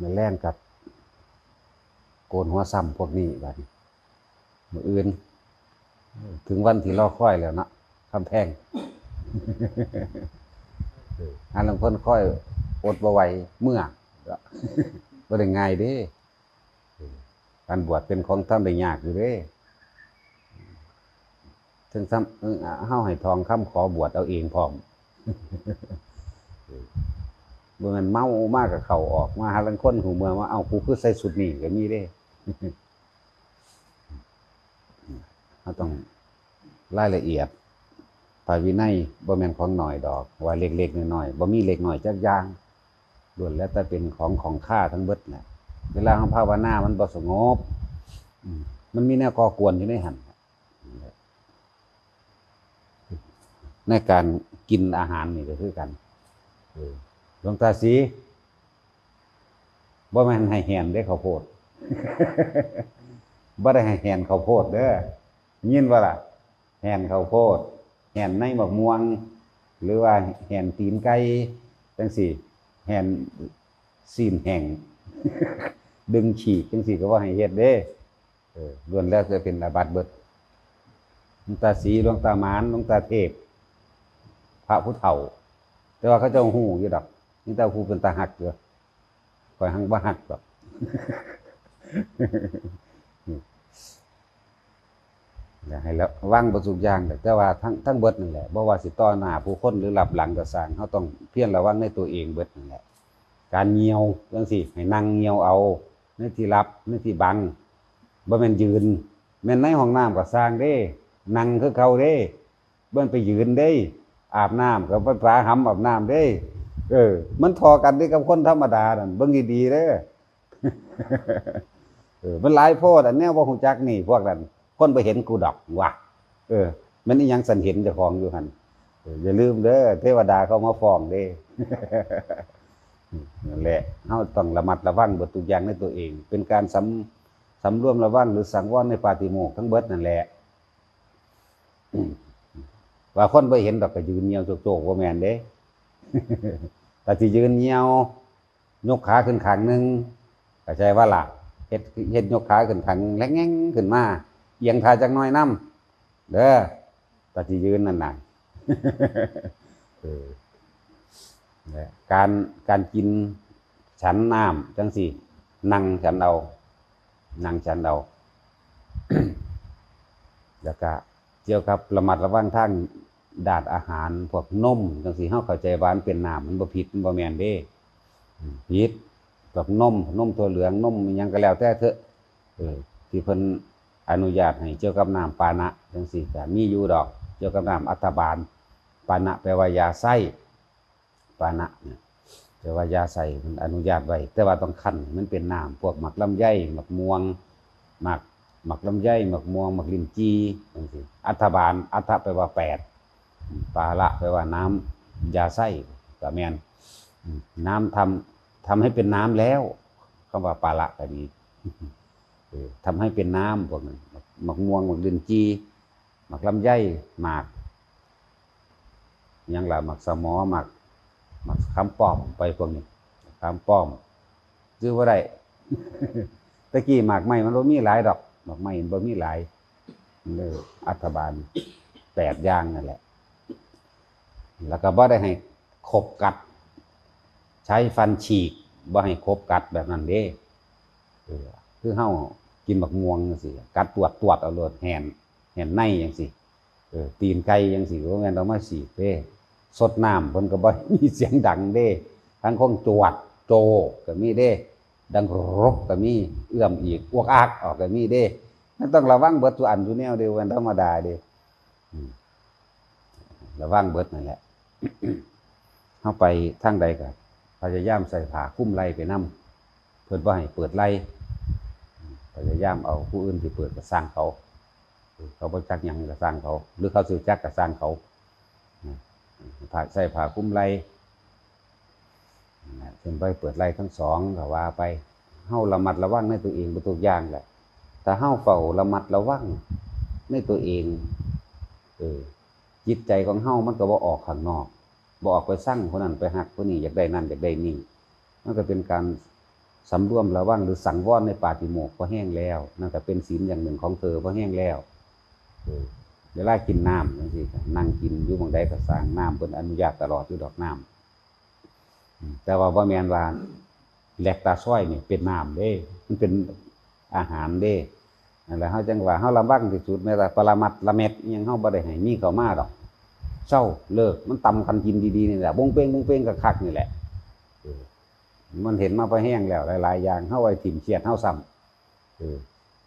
มาแล่นกับโกนหัวซ้ำพวกนี้บัดนี้มืออื่น ถึงวันที่รอค่อยแล้วเนาะคำแพงอันหลังเพิ่นค่อยอดบ่ไหวเมื่อบ่ได้ง่ายเด้การบวชเป็นของทำได้ยากอยู่เด้ถึงซ้ำเออเฮาให้ทองคำขอบวชเอาเองพร้อม บ่แม่นเมามากกับเขาออกมาหาลังคนหูเมืองว่าเอ้ากูคือใส่สุดนี่ก็มีเด้เราต้องรายละเอียดภายวินัยบ่แม่นของหน่อยดอก ว่าเล็กๆน้อยๆบ่มีเล็กหน้อยจักอย่างล้วนแล้วแต่เป็นของของค่าทั้งเบิดแหละเวลาเราภาวนา มันบ่สงบมันมีแนวก่อกวนอยู่ในหันในการกินอาหารนี่ก็คือกันอ หลวงตาสีบ่แม่นให้แหนได้ข้าวโพดบ่ได้ให้แหนข้าวโพดเด้อยินว่าล่ะแหนข้าวโพดแหนในบักม่วง หรือว่าแหนตีนไก่จังสี่แหนซีนแห้งดึงฉีกจังสี่ก็ว่าให้เฮ็ดเด้เออล้วนแล้วจะเป็นอาบัติเบิดหลวงตาสีหลวงตาหมานหลวงตาเทพ พระผู้เฒ่า แต่ว่าเขาเจ้าหูอยู่ดอก นี่ต่ผู้เป็นตาหักอยู่คอยหังบ่หักดอกอยาให้แล้วว่างประสุกอย่างแต่ว่าทั้งทั้งเบิดนั่นแหละบ่ว่าสิต่อหน้าผู้คนหรือหลับหลังก็สร้างเขาต้องเพียรระวังในตัวเองเบิดนั่นแหละ การเงียวจังซี่ให้นั่งเงียวเอาในที่รับในที่บังบ่แม่นยืนแม่นในห้องน้ำก็สร้างเด้นั่งคือเขาเด้เบิ่นไปยืนเด้ อาบน้ำกับพระหำอาบน้ำเด้ เออ มันทอกันได้กับคนธรรมดานั่นเบิ่งดีๆเด้อเออมันหลายโพดอันแนวบ่ฮู้จักนี่ พวกนั้นคนไปเห็นกูดอกว่ะเออ มันยังสันเห็นเจ้าของอยู่หันอย่าลืมเด้อเทวดาเขามาฟ้องเด้นั่นแหละเฮาต้องระมัดระวังเบิดทุกอย่างในตัวเอง เป็นการสำสำรวมระวังหรือสังวรในปาฏิโมกทั้งเบิดนั่นแหละว่าคนไปเห็นดอกก็ยืนเงียวโจกๆว่าแมนเด้ แต่ที่ยืนเงียวยกขาขึ้นขางหนึ่งก็ใจว่าหลักเฮ็ดเฮ็ดยกขาขึ้นขางแล้งแง่งขึ้นมาเอียงทาจักน้อยน้ำเด้อแต่ที่ยืนนั่นน่ะเออการการกินฉันน้ำจังสี่นั่งฉันเอานั่งฉันเอาแล้วก็เกี่ยวกับระมัดระวังทาง ดาดอาหารพวกนมจังสีเฮาเข้าใจว่ามันเป็นน้ำมันบ่ผิดมันบ่แมนเด้ผิดพวกนมนมถั่วเหลืองนมยังก็แล้วแต่เถอะเออที่เพิ่นอนุญาตให้เกี่ยวกับน้ำปานะจังซี่ก็มีอยู่ดอกเกี่ยวกับน้ำอัฐบาลปานะแปลว่ายาไส้ปานะเนี่ยแปลว่ายาไส้มันอนุญาตไว้แต่ว่าต้องคั่นมันเป็นน้ำพวกหมักลำไยหมักม่วงหมักหมักลำไยหมักม่วงหมักลินจีจังซี่อัฐบาลอัฐแปลว่าแปด ปาละแปลว่าน้ำยาไส้ก็แม่นอืมน้ำทำทำให้เป็นน้ำแล้วคำว่าปาละก็ดีเออทำให้เป็นน้ำพวกนั้นหมักม่วงหมักลินจีหมักลำไยหมากยังล่ะหมักสมอหมักหมักคำป้อมไปพวกนี้คำป้อมซื้อว่าได้ตะกี้หมากไม้มันบ่มีหลายดอกหมากไม้มันบ่มีหลายมันเลยอัฐบาลแปดอย่างนั่นแหละ แล้วก็บ่ได้ให้คบกัด ใช้ฟันฉีกบ่ให้คบกัดแบบนั้นเด้เออคือเฮากินบักม่วงจังซี่กัดตรวจตรวจเอาโลดแหนแหนในจังซี่เออตีนไก่จังซี่บ่แม่นเอามาฉีเด้สดน้ำเพิ่นก็บ่มีเสียงดังเด้ทั้งคงจวดโจก็มีเด้ ดังรกก็มีเอื้อมอีกอ้วกอากออกก็มีเด้มันต้องระวังเบิดตัวอันตัวแนวเดียวกันธรรมดาเด้ระวังเบิดนั่นแหละ เข้าไปทางใดก็พยายามใส่ผ้าคุ้มไหลไปนํเพิ่นบ่ให้เปิดไหลพยายามเอาผู้อื่นที่เปิดก็สร้างเขา เขาบ่จักหยังก็สร้างเขา หรือเขาสิจักก็สร้างเขาผ้าใส่ผ้าคุ้มไลนะเพิ่นไปเปิดไล่ทั้งสองก็ว่าไปเฮาระมัดระวังในตัวเองเป็นตัวอย่างแหละแต่เฮาเฝ้าระมัดระวังในตัวเองเออจิตใจของเฮามันก็บ่ออกข้างนอก บอกไปสร้างคนนั้นไปหักคนนี้อยากได้นั่นอยากได้นี่มันก็เป็นการสำรวมระวังหรือสังวรในป่าฏิโมกข์พอแห้งแล้วนั่นก็เป็นศีลอย่างหนึ่งของเธอพอแห้งแล้วเออเวลากินน้ำนั่นสินั่งกินอยู่บางใดก็สร้างน้ำเป็นอนุญาตตลอดอยู่ดอกน้ำแต่ว่าบ่แมนว่าแหลกตาซ้อยนี่เป็นน้ำเด้ มันเป็นอาหารเด้นั่นแหละเฮาจังว่าเฮาระวังที่สุดแม้แต่ปรมัดละเม็ดยังเฮาบ่ได้ให้มีเขามาดอก เศร้าเลิก มันตำกันกินดีๆนี่แหละบงเป้งบงเป้งกับคักนี่แหละมันเห็นมาพอแห้งแล้ว หลายๆอย่างเข้าไว้ถิ่มเชียดเข้าซ้ำเออ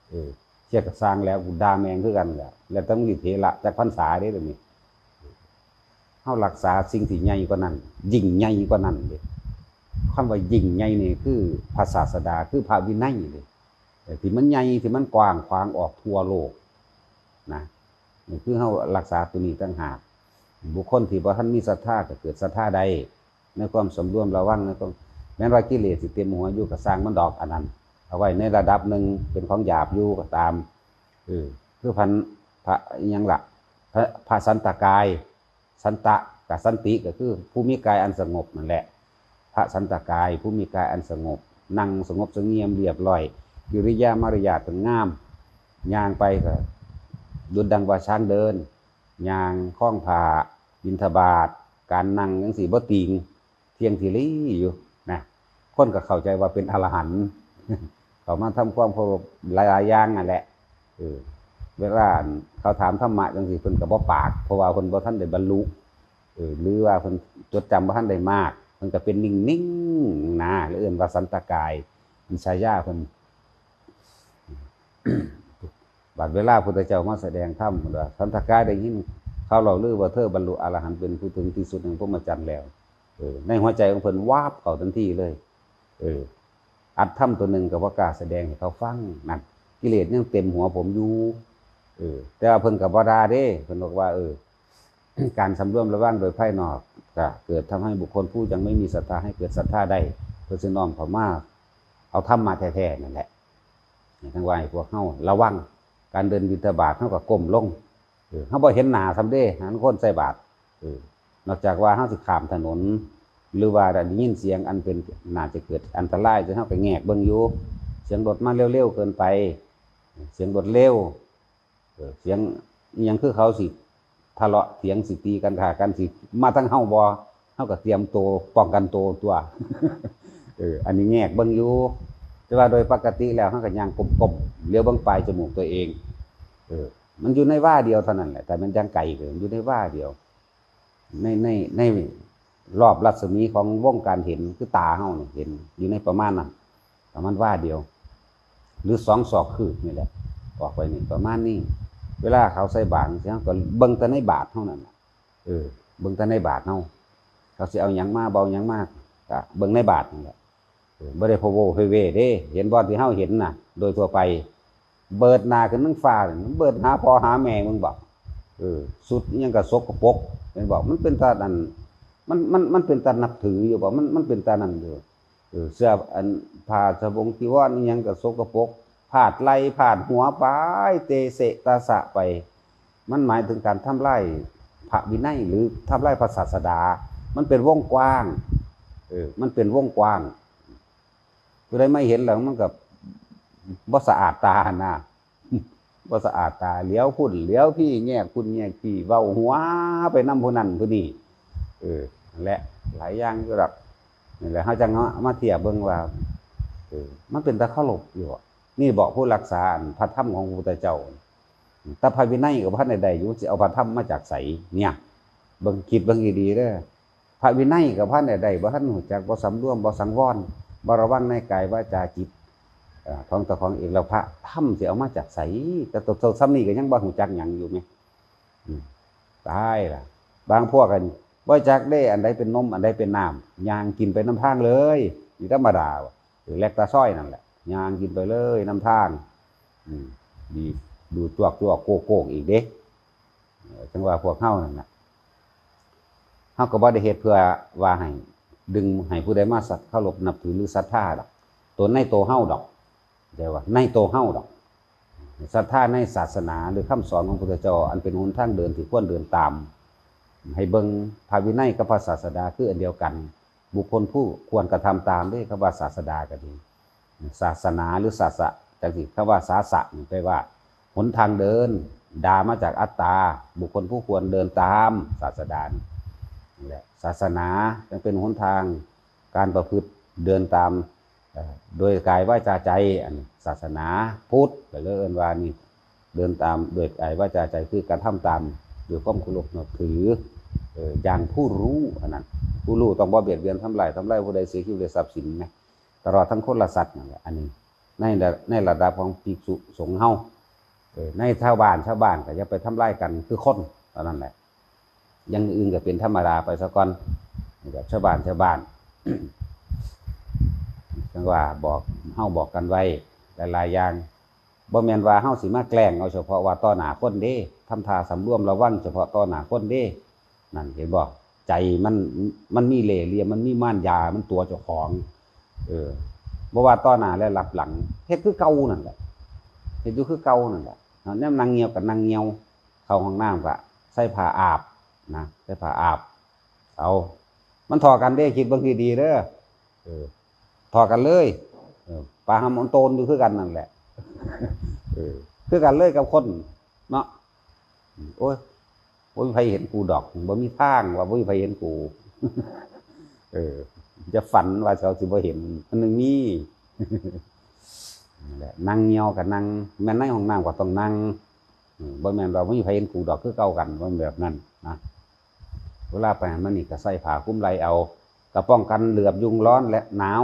เออเชียดกับสร้างแล้วกูดาแมงคือกันแหละแล้วต้องรีเทละจากพรรษาได้เลยนี่เข้ารักษาสิ่งที่ใหญ่กว่านั้น ยิ่งใหญ่กว่านั้นเลยคำว่ายิ่งใหญ่นี่คือภาษาสดาคือพระวินัยเลยที่มันใหญ่ที่มันกว้างขวางออกทั่วโลกนะนี่คือเข้ารักษาตัวนี้ต่างหาก บุคคลที่บ่ท่านมีศรัทธาก็เกิดศรัทธาใดในความสมรวมระวังในความแม้ว่ากิเลสสิเต็มหัวอยู่ก็สร้างมันดอกอันนั้น เอาไว้ในระดับหนึ่งเป็นของหยาบอยู่ก็ตามเออคือพันพระยังละพระพระสันตกาย สันตะกับสันติก็คือผู้มีกายอันสงบนั่นแหละ พระสันตกายผู้มีกายอันสงบ นั่งสงบสงเงียมเรียบร้อยกิริยามารยาทเป็นงามย่างไปก็ดุดดังว่าช้างเดิน ยางคล้องผ่าบินทบาทการนั่งยังสีบ่ติงเที่ยงทีรี่อยู่นะคนก็เข้าใจว่าเป็นอรหันต์เขามาทำความเคารพหลายๆอย่างนั่นแหละเออเวลาเขาถามธรรมะจังสิเพิ่นก็บ่ปาก เพราะว่าเพิ่นบ่ทันได้บรรลุเออหรือว่าเพิ่นจดจำบ่ทันได้มากเพิ่นก็เป็นนิ่งๆนะหรือเอื่นว่าสันตกายมีฉายาเพิ่น บัดเวลาพุทธเจ้ามาแสดงธรรมว่าสันตกายได้ยินเขาเราลือว่าเธอบรรลุอรหันต์เป็นผู้ถึงที่สุดแห่งพรหมจรรย์แล้วเออในหัวใจของเพิ่นวาบเข้าทันทีเลย เออ อัดธรรมตัวหนึ่งกับว่ากาแสดงให้เขาฟังนั่นกิเลสยังเต็มหัวผมอยู่เออ แต่ว่าเพิ่นกับบ่ดาเด้เพิ่นบอกว่า เออ การสำรวมระวังโดยภายนอกก็เกิดทำให้บุคคลผู้ยังไม่มีศรัทธาให้เกิดศรัทธาได้เพื่อสนอมเข้ามาเอาธรรมมาแท้ๆนั่นแหละทั้งวาให้พวกเฮาระวัง การเดินบิณฑบาตเท่ากับก้มลงเขาบ่เห็นหนาซำเด้หันคนใส่บาตรนอกจากว่าเฮาสิขามถนน หรือว่าได้ยินเสียงอันเป็นน่าจะเกิดอันตรายจะเฮาไปแงกเบิ่งอยู่เสียงรถมาเร็วๆเกินไป เสียงรถเร็วเสียงยังคือเขาสิทะเลาะเสียงสิตีกันขากันสิมาทั้งเฮาบ่เฮาก็เตรียมตัวป้องกันตัวตัวเอออันนี้แงกเบิ่งอยู่ แต่ว่าโดยปกติแล้วเขาก็ย่างกลมๆเลี้ยวบังปลายจมูกตัวเอง เออ มันอยู่ในว่าเดียวเท่านั้นแหละแต่มันยังไกลเกินอยู่ในว่าเดียว ในในในรอบรัศมีของวงการเห็นคือตาเฮาเนี่ยเห็น อยู่ในประมาณนั้นประมาณว่าเดียว หรือสองศอกคืบนี่แหละออกไปนี่ประมาณนี้เวลาเขาใส่บาตรเสียก็เบิ่งแต่ในบาทเท่านั้นเออเบิ่งแต่ในบาทเฮาเขาสิเอาหยังมาเบาหยังมากก็เบิ่งในบาทนี่แหละ บ่ได้พะโวเพเวเด้ เห็นบ่ที่เฮาเห็นน่ะ โดยทั่วไป เบิดนาขึ้นทั้งฟ้าเบิดหาพอหาแม่มึงบอกเออสุดยังก็สกปรกเป็นบอกมันเป็นตาอันมันมันมันเป็นตานับถืออยู่บ่มันมันเป็นตานั่นอยู่เออเสื้ออันผ้าสบงจีวรอิหยังก็สกปรกผาดไหลผาดหัวไปเตเสตาสะไป มันหมายถึงการทำลายพระวินัยหรือทำลายพระศาสดา มันเป็นวงกว้างเออมันเป็นวงกว้าง ผู้ใดไม่เห็นแล้วมันกับบ่สะอาดตานะบ่สะอาดตาเลี้ยวพุ่นเลี้ยวพี่แง่คุณแง่พี่เว้าหัวไปนำผู้นั้นผู้นี้เออและหลายอย่างอยู่ดอกนี่แหละเฮาจังเอามาเทียบเบิ่งว่าเออมันเป็นตะเคารพอยู่นี่บอกผู้รักษาพระธรรมของพระพุทธเจ้าต่พระวินัยกับพระใดอยู่สิเอาพระธรรมมาจากไสเนี่ยเบิ่งคิดเบิ่งดีเด้อพระวินัยกับพระใดบ่ทันรู้จักบ่สำรวมบ่สังวร บรวังในกายวาจาจิตท้องตะของเอกเราพระถ้ำสิเอามาจากใสแต่ตัวตัวซ้ำนี่ก็ยังบ่หูจักหยังอยู่ไหมตายล่ะ บางพวกกันบ่จักได้อันใดเป็นนมอันใดเป็นน้ำยางกินไปน้ำทางเลยนี่ธรรมดาว่ะหรือแลกตาซ้อยนั่นแหละยางกินไปเลยน้ำทางดีดูตัวตัวโกโก้อีกเด้จังว่าพวกเฮานั่นน่ะเฮาก็บ่ได้เฮ็ดเพื่อว่าให้ ดึงให้ผู้ใดมาสัตว์เข้ารบนับถือหรือศรัทธาดอกตัวในโตเฮ้าดอกเดี๋ยวว่าในโตเฮ้าดอกศรัทธาในศาสนาหรือคำสอนของพระพุทธเจ้าอันเป็นหนทางเดินที่ควรเดินตาม ให้เบิงพระวินัยกับพระศาสดาคืออันเดียวกัน บุคคลผู้ควรกระทำตามด้วยคำว่าศาสดาก็ดีศาสนาหรือศาสะจากที่คำว่าศาสะนี่แปลว่าหนทางเดินดามาจากอัตตา บุคคลผู้ควรเดินตามศาสดานี่ ศาสนาจึงเป็นหนทางการประพฤติเดินตามโดยกายวาจาใจอันศาสนาพุทธไปเลยเอินวานี่เดินตามโดยกายวาจาใจคือการทำตามโดยความเคารพนับถืออย่างผู้รู้อันนั้นผู้รู้ต้องบ่เบียดเบียนทำลายทำลายผู้ใดเสียชีวิตทรัพย์สินนะตลอดทั้งคนละสัตว์นั่นแหละอันนี้ในระในระดับของภิกษุสงฆ์เฮาในชาวบ้านชาวบ้านก็จะไปทำลายกันคือคนเท่านั้นแหละ ยังอื่นก็เป็นธรรมดาไปซะก่อนแบบชาวบ้านชาวบ้านจังว่าบอกเฮาบอกกันไว้หลายๆอย่างบ่แมนว่าเฮาสิมาแกล้งเอาเฉพาะว่าต่อหน้าคนเด้ทำท่าสำรวมระวังเฉพาะต่อหน้าคนเด้นั่นเห็นบ่ใจมันมันมีเหล่เหลี่ยมมันมีม่านยามันตัวเจ้าของ เออบ่ว่าต่อหน้าและรับหลังเฮ็ดคือเก่านั่นแหละเฮ็ดอยู่คือเก่านั่นแหละเอานมนางเงียวกับนางเงียว เข้าห้องน้ำก็ใส่ผ้าอาบ นะใส่ผ้าอาบ เอา มันถอกันเด้คิดบางทีดีเด้อเออถอกันเลยปลาหำมันโตนอยู่คือกันนั่นแหละเออคือกันเลยกับคน เนาะโอ้ยบ่มีใครเห็นกูดอกบ่มีทางว่าบ่มีใครเห็นกู เออ จะฝันว่าเขาสิบ่เห็นมันนึงมีนั่นั่งเหี่ยวกับนั่งแม่นในห้องน้ำก็ต้องนั่งบ่แม่นว่าบ่มีใครเห็นกูดอกคือเก่ากันบ่แม่นแบบนั้นนะ เวลาไปมันนี่ก็ใส่ผ้าคลุมไหลเอาก็ป้องกันเหลือบยุงร้อนและหนาว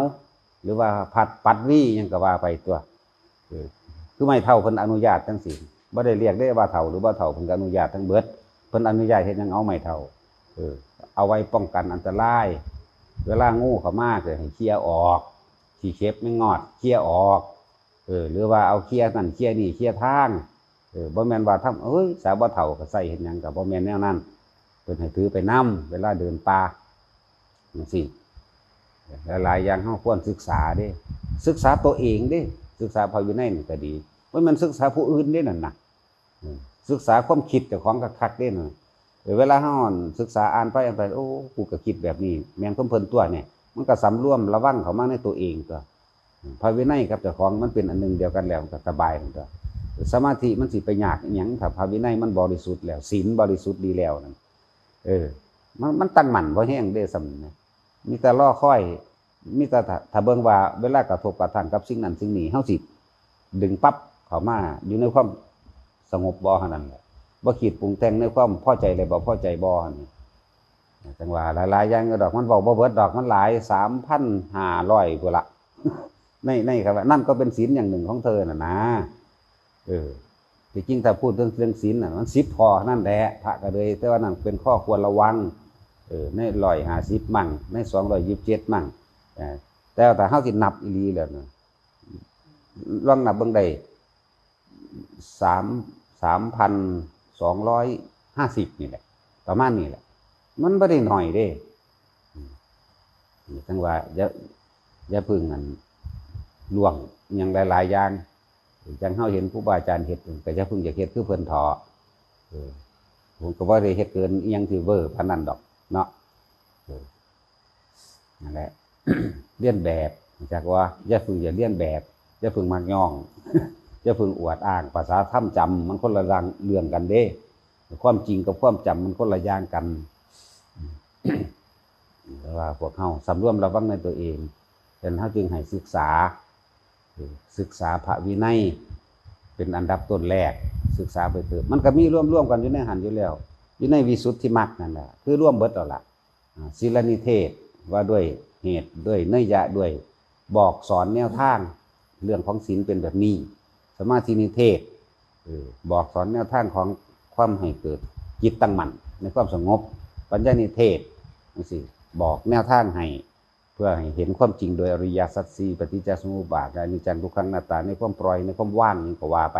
หรือว่าพัดปัดวี่ยังก็ว่าไปตัวคือไม่เท่าเพิ่นอนุญาตจังซี่บ่ได้เรียกได้ว่าเท่าหรือบ่เท่าเพิ่นอนุญาตทั้งเบิดเพิ่นอนุญาตเฮ็ดหยังเอาไม่เท่าเออเอาไว้ป้องกันอันตราย เวลางูเขามาก็ให้เคลียร์ออกขี้เข็บไม่งอดเคลียร์ออกเออหรือว่าเอาเคลียร์นั่นเคลียนี่เคลียทางเออบ่แม่นว่าทำเอ้ยสาวบ่เฒ่าก็ใส่เฮ็ดหยังก็บ่แม่นแนวนั้น เพิ่นให้ถือไปนํเวลาเดินป่าจังซี่หลายอย่างเฮาควรศึกษาด้ศึกษาตัวเองด้ศึกษาพระวินัยนี่ก็ดีบ่แม่นศึกษาผู้อื่นเด้นั่นนะศึกษาความคิดเจ้าของคักๆเด้น่ะเออเวลาเฮาศึกษาอ่านไปอ่านไปโอ้กูก็คิดแบบนี้ แม่นของเพลินตัวเนี่ยมันก็สำรวมระวังเขามาในตัวเองตัวพระวินัยกับเจ้าของมันเป็นอันหนึ่งเดียวกันแล้วก็สบายนั่นตัวสมาธิมันสิไปยากอิหยังถ้าพระวินัยมันบริสุทธิ์แล้วศีลบริสุทธิ์ดีแล้วนั่น เออ มันมันตั้งมั่นบ่แห้งเด้สำนะมีแต่ล่อค่อย มีแต่ถ้าเบิ่งว่าเวลากระทบกระทั่งกับสิ่งนั้นสิ่งนี้เฮาสิดึงปั๊บเข้ามาอยู่ในความสงบบ่เท่านั้นแหละบ่ขีดปรุงแต่งในความพอใจเลยบ่พอใจบ่นี่จังว่าหลายๆอย่างดอกมันเว้าบ่เบิดดอกมันหลาย3,500พุ่นละในในครับว่านั่นก็เป็นศีลอย่างหนึ่งของเธอน่ะนะเออ ที่จริงถ้าพูดเรื่องเรื่องศีลน่ะมัน10ข้อนั่นแหละพระก็เลย แต่ว่านั่นเป็นข้อควรระวังเออใน150มั่งใน227มั่งเออแต่ว่ถ้าเฮาสินับอีหลีแล้วนะลองนับเบิ่งได้สามสามพันสองร้อยห้าสิบนี่แหละ ประมาณนี้แหละ มันไม่ได้หน่อยเด้อืมจังว่าอย่าอย่าพึ่งกันล่วงอยังหลาย ๆ อย่าง จังเฮาเห็นผู้บาอาจารย์เฮ็ดก็จะพึ่งอยากเฮ็ดคือเพิ่นทอเออผมก็บ่ได้เฮ็ดเกินยังที่เวอร์พานนันดอก เนาะนั่นแหละเลี่ยนแบบจากว่าอย่าพึ่งอย่าเลี่ยนแบบอย่าพึ่งมักย่องจะพึงอวดอ้างภาษาถ้ำจำมันคนละรังเรื่องกันเด้ ความจริงกับความจำมันคนละย่างกันแต่ว่าพวกเขาสำรวมระวังในตัวเองดังนั้นเขาจึงให้ศึกษา ศึกษาพระวินัยเป็นอันดับต้นแรก ศึกษาไปเถอะมันก็มีร่วมร่วมๆกันอยู่ในหันอยู่แล้วอยู่ในวิสุทธิมรรคนั่นแหละคือร่วมเบิดแล้วล่ะศีลนิเทศว่าด้วยเหตุด้วยเนยยะด้วยบอกสอนแนวทางเรื่องของศีลเป็นแบบนี้ สมาธินิเทศบอกสอนแนวทางของความให้เกิดจิตตั้งมั่นในความสงบ ปัญญานิเทศนี่สิบอกแนวทางให้ เพื่อให้เห็นความจริงโดยอริยสัจสี่ปฏิจจสมุปบาทอนิจจังทุกขังหน้าตาในความปล่อยในความว่างนี่ก็ว่าไป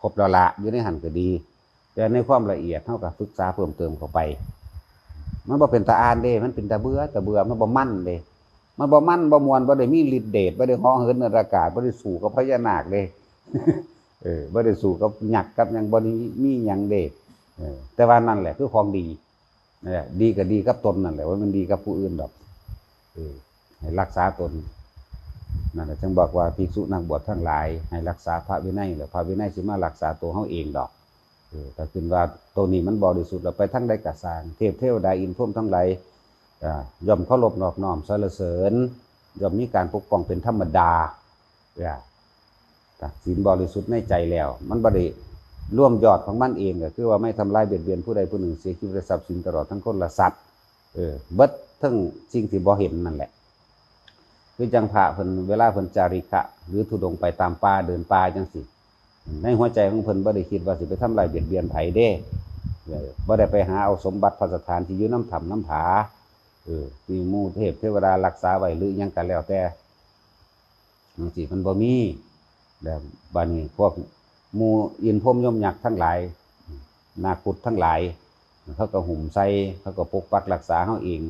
ครบแล้วละอยู่ในหันก็ดี แต่ในความละเอียดเท่ากับศึกษาเพิ่มเติมเข้าไป มันบ่เป็นตาอ่านเด้ มันเป็นตาเบื่อตาเบื่อมันบ่มั่นเด้มันบ่มั่นบ่มวนบ่ได้มีฤทธิ์เดชบ่ได้ฮ้องเหินในอากาศบ่ได้สู่กับพญานาคเลยเออบ่ได้สู่กับหยักกับหยังบ่ได้มีหยังเด้เออแต่ว่านั่นแหละคือของดีนั่นแหละดีก็ดีกับตนนั่นแหละว่ามันดีกับผู้อื่นดอก ให้รักษาตนนั่นแหละจึงบอกว่าภิกษุนักบวชทั้งหลาย ให้รักษาพระวินัยแล้วพระวินัยสิมารักษาตัวเฮาเองดอกถ้าคิดว่าตัวนี้มันบริสุทธิ์แล้วไปทั้งใดกะสางเทพเทวดาอินทร์พรหมทั้งหลายย่อมเคารพนอบน้อมสรรเสริญย่อมมีการปกป้องเป็นธรรมดาศีลบริสุทธิ์ในใจแล้ว มันบ่ได้ร่วมยอดของมันเองก็คือว่าไม่ทำลายเบียดเบียนผู้ใดผู้หนึ่งเสียชีวิตทรัพย์สินตลอดทั้งคนละสัตว์เออเบิด ทั้งสิ่งที่บ่เห็นนั่นแหละ คือจังพระเพิ่นเวลาเพิ่นจาริกะ หรือทุดงไปตามป่าเดินป่าจังสิในหัวใจของเพิ่นบ่ได้คิดว่าสิไปทำลายเบียดเบียนไผเด้บ่ได้ไปหาเอาสมบัติพระสถานที่อยู่น้ำถ้ำน้ำผาเออมีมูเทพเทวดารักษาไว้หรือยังกันแล้วแต่บางทีมันบ่มีแล้วบัดนี้พวกมูอินพรมยมยักษ์ทั้งหลายนาคุดทั้งหลาย เขาก็หุ่มใส่เขาก็ปกปักรักษาเขาเอง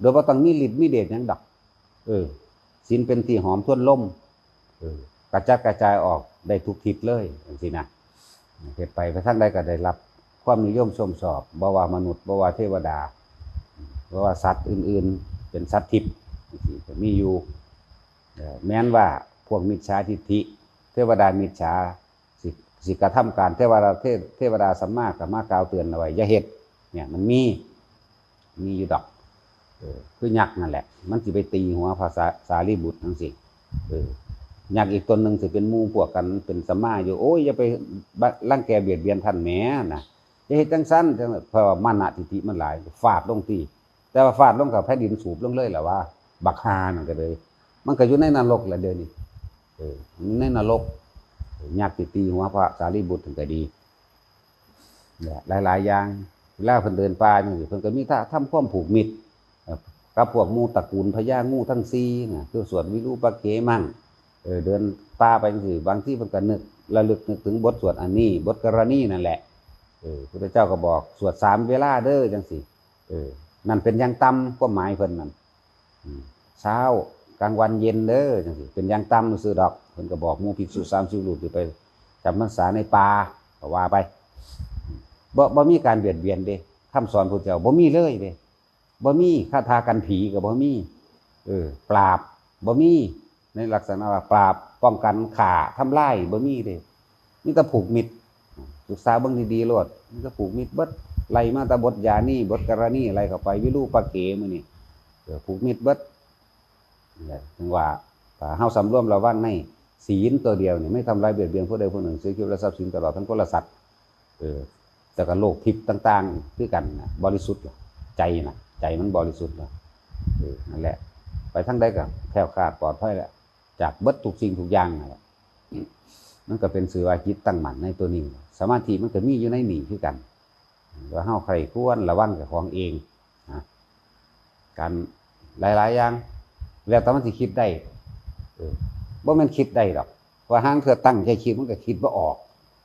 โดยบ่ต้องมีฤทธิ์มีเดชหยังดอกเออศีลเป็นที่หอมทวนลมเออกระจัดกระจายออกได้ทุกทิศเลยอย่างนี้นะเฮ็ดไปไปทั้งใดก็ได้รับ ความนิยมชมชอบบ่ว่ามนุษย์บ่ว่าเทวดาบ่ว่าสัตว์อื่น ๆ เป็นสัตว์ทิพย์มีอยู่เออแม้นว่าพวกมิจฉาทิฏฐิ เทวดามิจฉาสิสิกระทำการเทวดาเทเทวดาสัมมากับมากล่าวเตือนเอาไว้อย่าเฮ็ดเนี่ยมันมีมีอยู่ดอก คือยักษ์นั่นแหละ มันสิไปตีหัวภาษาสารีบุตรทั้งสิเออยักษ์อีกตนหนึ่งสิเป็นมู่พวกกันเป็นสมมาอยู่โอ้ยอย่าไปบะรังแกเบียดเบียนท่านแหมนะจะเฮ็ดจังสั้นจังเพราะว่ามานะทิฏฐิมันหลายฟาดลงตีแต่ว่าฟาดลงกับแผ่นดินสูบลงเลยแหละว่า บักฮานั่นก็เลย มันก็อยู่ในนรกแหละเดี๋ยวนี้เออในนรกยักษ์ติตีหัวพระสารีบุตรถึงก็ดีเนี่ยหลายๆอย่างเวลาเพิ่นเดินป่านี่เพิ่นก็มีท่าทำความผูกมิตร กับพวกหมูตระกูลพญางูทั้งสี่นะคือสวดวิรูปะเกมั่งเออเดินป่าไปสิบางที่มันก็นึกระลึกนึกถึงบทสวดอันนี้ บทกรณีนั่นแหละเออพระเจ้าก็บอกสวดสามเวลาเด้อจังสิเออ นั่นเป็นยังต่ำความหมายเพิ่นนั่นเช้ากลางวันเย็นเด้อจังสิเป็นยังต่ำซื่อดอกเพิ่นก็บอกมู่ภิกษุสามสิบรูปไปจำพรรษาในป่าก็ว่าไปบ่บ่มีการเบียดเบียนเด้คำสอนพระเจ้าบ่มีเลยเด้ บ่มีคาถากันผีกับบ่มีเออปราบบ่มีในลักษณะว่าปราบป้องกันข่าทำลายบ่มีเด้มีแต่ผูกมิตรศึกษาเบิ่งดีๆโลดมีแต่ผูกมิตรเบิดไล่มาต่บทยานี่บทกรณีอะไรเข้าไปวิรูปะเกมื้อนี่เออผูกมิตรเบิดนี่แหละถึงว่าถ้าเฮาสำรวมระวังในศีลตัวเดียวนี่ไม่ทำลายเบียดเบียนผู้ใดผู้หนึ่งเสียชีวิตและทรัพย์สินตลอดทั้งคนละสัตว์เออแต่ก็โลกทิพย์ต่าง ๆ คือกันนะบริสุทธิ์ใจนะ ใจมันบริสุทธิ์แล้วนั่นแหละ ไปทั้งใดกับแคล้วคาดปลอดภัยแล้วจากเบิดทุกสิ่งทุกอย่างนั่นแหละมันก็เป็นสื่อว่าจิตตั้งมั่นในตัวนี้ สมาธิมันก็มีอยู่ในหนีคือกันว่าเฮาใครควรระวังกับของเองการหลาย ๆ อย่าง แล้วแต่มันสิคิดได้เออบ่แม่นคิดได้ดอกว่าห้างเธอตั้งใจคิดมันก็คิดบ่ออก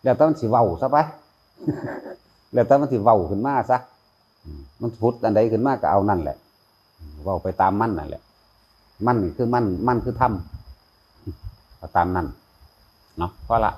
แล้วแต่มันสิเว้าซะไปแล้วแต่มันสิเว้าขึ้นมาซะ มันพุทธอันใดขึ้นมากก็เอานั่นแหละว่าไปตามมั่นนั่นแหละ มั่นคือมั่นมั่นคือธรรมตามนั่นเนาะพอละ